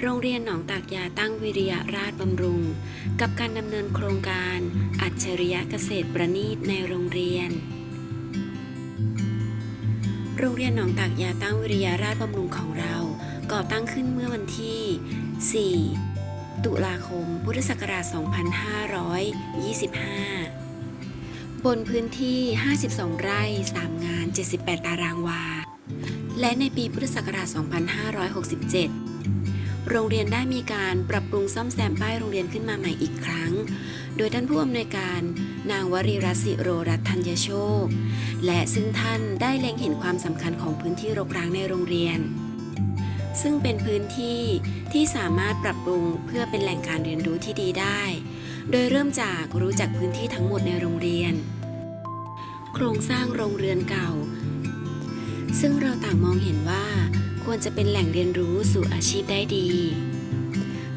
โรงเรียนหนองตากยาตั้งวิริยะราชบำรุง กับการดำเนินโครงการ อัจฉริยะเกษตรประณีตในโรงเรียน โรงเรียนหนองตากยาตั้งวิริยะราชบำรุงของเรา ก่อตั้งขึ้นเมื่อวันที่ 4 ตุลาคม พุทธศักราช 2525 บนพื้นที่ 52 ไร่ 3 งาน 78 ตารางวา และในปีพุทธศักราช 2567 โรงเรียนได้มีการปรับปรุงซ่อมแซมป้ายโรงเรียนขึ้นมาใหม่อีกครั้ง โดยท่านผู้อำนวยการนางวรีรัตน์สิโรรัตน์ธัญโชค และซึ่งท่านได้เล็งเห็นความสำคัญของพื้นที่รกร้างในโรงเรียน ซึ่งเป็นพื้นที่ที่สามารถปรับปรุงเพื่อเป็นแหล่งการเรียนรู้ที่ดีได้ โดยเริ่มจากรู้จักพื้นที่ทั้งหมดในโรงเรียน โครงสร้างโรงเรือนเก่า ซึ่งเราต่างมองเห็นว่า ควรจะเป็นแหล่งเรียนรู้สู่อาชีพได้ดี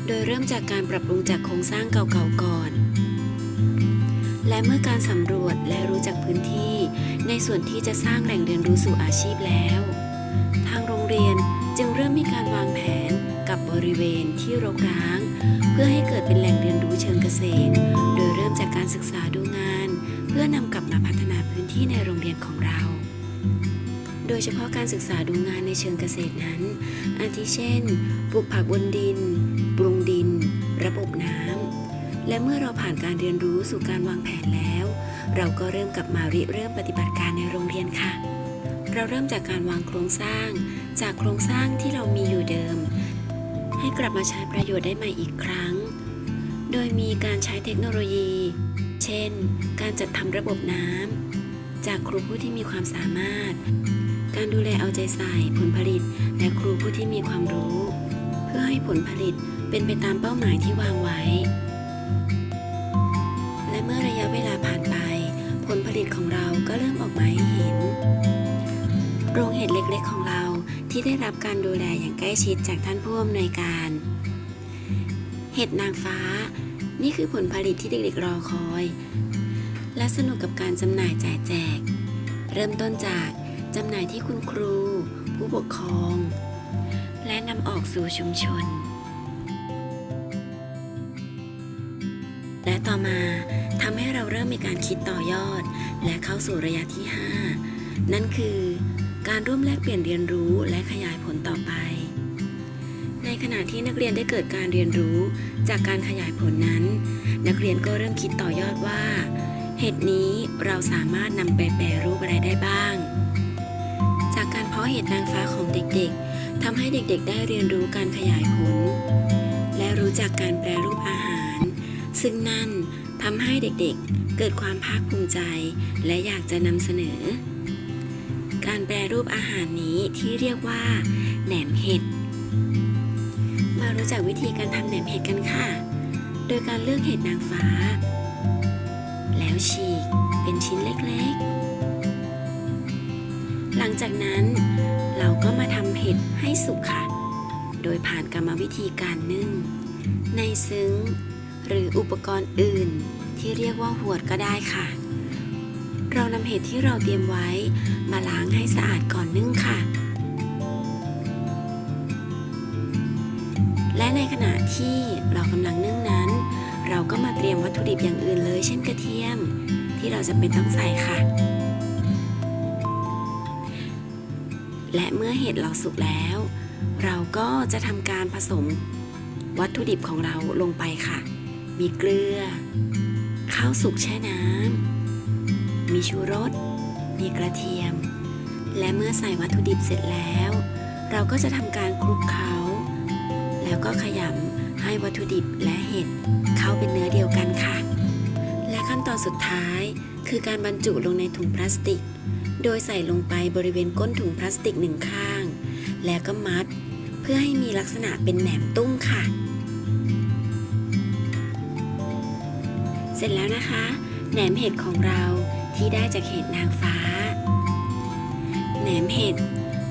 โดยเริ่มจากการปรับปรุงจากโครงสร้างเก่าๆก่อน และเมื่อการสำรวจและรู้จักพื้นที่ ในส่วนที่จะสร้างแหล่งเรียนรู้สู่อาชีพแล้ว ทางโรงเรียนจึงเริ่มมีการวางแผนกับบริเวณที่รกร้าง เพื่อให้เกิดเป็นแหล่งเรียนรู้เชิงเกษตร โดยเริ่มจากการศึกษาดูงาน เพื่อนำกลับมาพัฒนาพื้นที่ในโรงเรียนของเรา โดยเฉพาะการศึกษาดูงานในเชิงเกษตรนั้น อาทิเช่น ปลูกผักบนดิน ปรุงดิน ระบบน้ำ และเมื่อเราผ่านการเรียนรู้สู่การวางแผนแล้ว เราก็เริ่มกลับมาริเริ่มปฏิบัติการในโรงเรียนค่ะ เราเริ่มจากการวางโครงสร้าง จากโครงสร้างที่เรามีอยู่เดิม ให้กลับมาใช้ประโยชน์ได้ใหม่อีกครั้ง โดยมีการใช้เทคโนโลยี เช่น การจัดทำระบบน้ำจากครูผู้ที่มีความสามารถ การดูแลเอาใจใส่ผลผลิต และครูผู้ที่มีความรู้ เพื่อให้ผลผลิตเป็นไปตามเป้าหมายที่วางไว้ และเมื่อระยะเวลาผ่านไป ผลผลิตของเราก็เริ่มออกมาให้เห็น โรงเห็ดเล็กๆของเราที่ได้รับการดูแลอย่างใกล้ชิดจากท่านผู้อำนวยการ เห็ดนางฟ้า นี่คือผลผลิตที่เด็กๆรอคอย และสนุกกับการจำหน่ายจ่ายแจก เริ่มต้นจาก จำหน่ายที่คุณครู ผู้ปกครอง และนำออกสู่ชุมชน และต่อมาทำให้เราเริ่มมีการคิดต่อยอด และเข้าสู่ระยะที่ 5 นั่นคือการร่วมแลกเปลี่ยนเรียนรู้และขยายผลต่อไป ในขณะที่นักเรียนได้เกิดการเรียนรู้ จากการขยายผลนั้น นักเรียนก็เริ่มคิดต่อยอดว่า เห็ดนี้เราสามารถนำไปแปรรูปอะไรได้บ้าง เพาะเห็ดนางฟ้าของเด็กๆทำให้เด็กๆ ได้เรียนรู้การขยายผล และรู้จักการแปรรูปอาหาร ซึ่งนั่นทำให้เด็กๆ เกิดความภาคภูมิใจ และอยากจะนำเสนอ การแปรรูปอาหารนี้ที่เรียกว่า แหนมเห็ด มารู้จักวิธีการทำแหนมเห็ดกันค่ะ โดยการเลือกเห็ดนางฟ้า แล้วฉีกเป็นชิ้นเล็กๆ หลังจากนั้นเราก็มาทำเห็ดให้สุกค่ะ โดยผ่านกรรมวิธีการนึ่ง ในซึ้ง หรืออุปกรณ์อื่นที่เรียกว่าหวดก็ได้ค่ะ เรานำเห็ดที่เราเตรียมไว้มาล้างให้สะอาดก่อนนึ่งค่ะ และในขณะที่เรากำลังนึ่งนั้น เราก็มาเตรียมวัตถุดิบอย่างอื่นเลย เช่นกระเทียม ที่เราจะเป็นต้องใส่ค่ะ และเมื่อเห็ดเราสุกแล้ว เราก็จะทำการผสมวัตถุดิบของเราลงไปค่ะ มีเกลือ ข้าวสุกแช่น้ำ มีชูรส มีกระเทียม และเมื่อใส่วัตถุดิบเสร็จแล้ว เราก็จะทำการคลุกเคล้า แล้วก็ขยำให้วัตถุดิบและเห็ดเข้าเป็นเนื้อเดียวกันค่ะ อนสุดท้าย คือการบรรจุลงในถุงพลาสติก โดยใส่ลงไปบริเวณก้นถุงพลาสติกหนึ่งข้าง แล้วก็มัด เพื่อให้มีลักษณะเป็นแหนมตุ้งค่ะ เสร็จแล้วนะคะ แหนมเห็ดของเราที่ได้จากเห็ดนางฟ้า แหนมเห็ด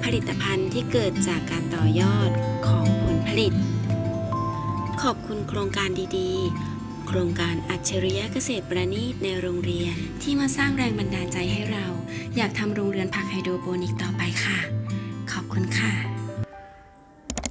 ผลิตภัณฑ์ที่เกิดจากการต่อยอดของผลผลิต ขอบคุณโครงการดีๆ โครงการอัจฉริยะเกษตรประณีตในโรงเรียน ที่มาสร้างแรงบันดาลใจให้เรา อยากทำโรงเรือนผักไฮโดรโปนิกต่อไปค่ะ ขอบคุณค่ะ